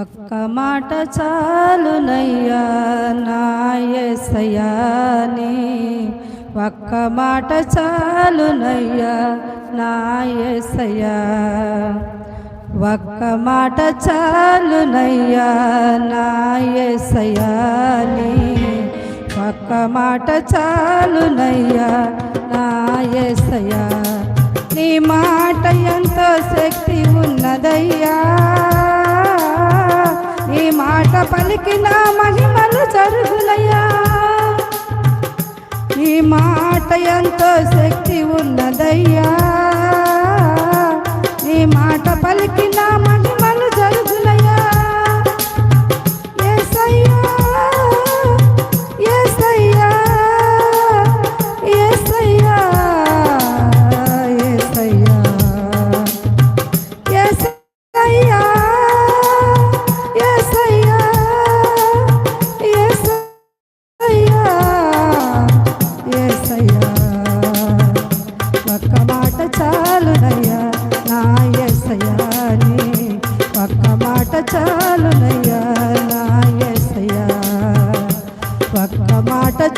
ఒక్క మాట చాలునయ్యా నాయసయాని. ఒక్క మాట చాలునయ్యా నాయసయా. ఒక్క మాట చాలునయ్యా నాయసయాని. ఒక్క మాట చాలునయ్యా నాయసయా. నీ మాట ఎంతో శక్తి ఉన్నదయ్యా. మాట నా మహిమలు జరుగులయ్యా నీ మాట ఎంతో శక్తి ఉన్నది.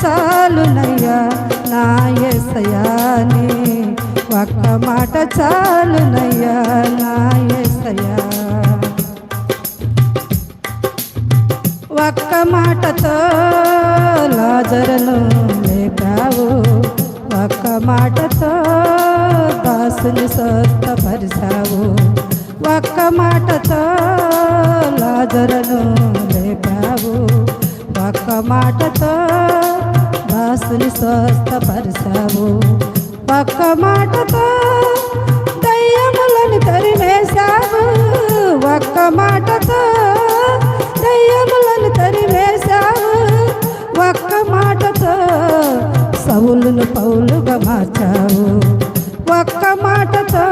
చాలునయ్యా నా ఎసయాని ఒక్క మాట చాలునయ్యా నా ఎసయా ఒక్క మాటతో లాజరను లేపావు ఒక్క మాటతో దాసుని స్వస్థపరిచావు ఒక్క మాటతో లాజరను లేపావు ఒక్క మాట స్వస్థపరిచావు. ఒక్క మాటతో దయ్యములను తరివేశావు ఒక్క మాటతో దయ్యములను తరివేశావు ఒక్క మాటతో సవులను పౌలుగా మార్చావు. ఒక్క మాటతో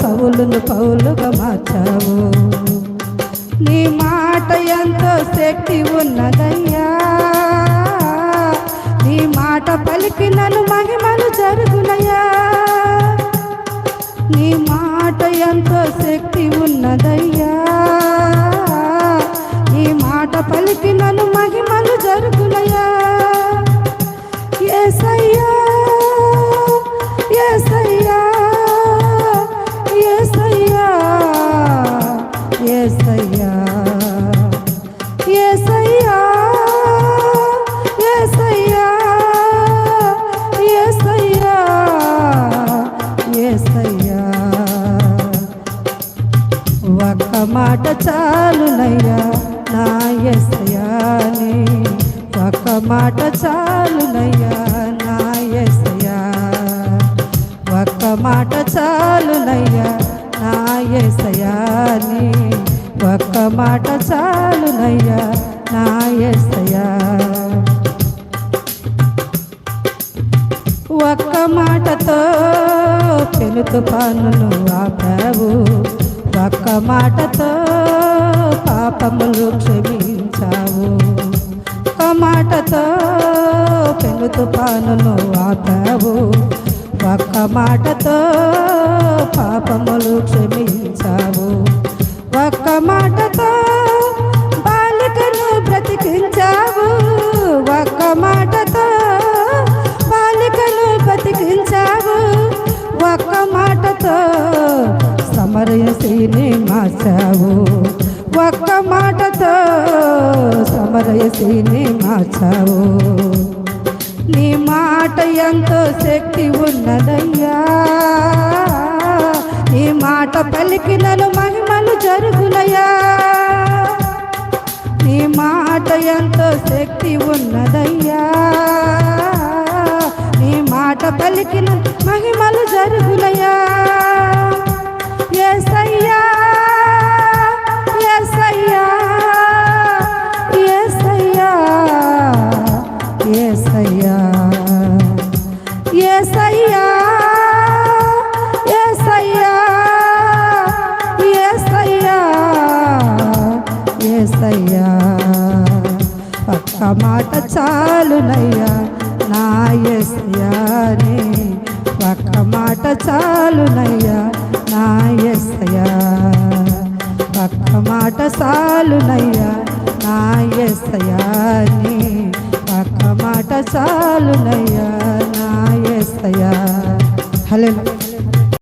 సవులను పౌలుగా మార్చావు. నీ మాట ఎంతో శక్తి ఉన్నదయ్యా. మాట పలికి నన్ను మహిమలు జరుగునయ్యా నీ మాట ఎంతో శక్తి ఉన్నదయ్యా? నీ మాట పలికి నన్ను మహిమలు జరుగునయ్యా ఏసయ్యా ఏసయ్యా ఏసయ్యా ఏసయ్యా ఏసయ్యా. చాలునయ్యా నా ఎసయాని ఒక మాట చాలునయ్యా నా ఎసయా ఒక్క మాట చాలునయ్యా నా ఎసయాని ఒక్క మాట చాలునయ్యా నా ఎసయా ఒక్క మాటతో పెను తుఫాను ఆపావు. ఒక్క మాటతో పాపములు క్షమించావు. ఒక్క మాటతో పెను తుఫానును ఆపావు. ఒక్క మాటతో పాపములు క్షమించావు. మార్చావు. ఒక్క మాటతో సమరయసిని మార్చావు. నీ మాట ఎంతో శక్తి ఉన్నదయ్యా. నీ మాట పలికినను మహిమలు జరుగునయ్యా నీ మాట ఎంతో శక్తి ఉన్నదయ్యా. నీ మాట పలికిన మహిమలు జరుగులయ్యా. ఏసయ్యా ఏసయ్యా మాట చాలునయ్యా నా ఎసయాని ఒక్క మాట చాలునయ్యా నా ఎస్యా ఒక్క మాట చాలునయ్యా నా ఎస్తయా నీ ఒక్క మాట చాలునయ్యా నా ఎస్యా హలో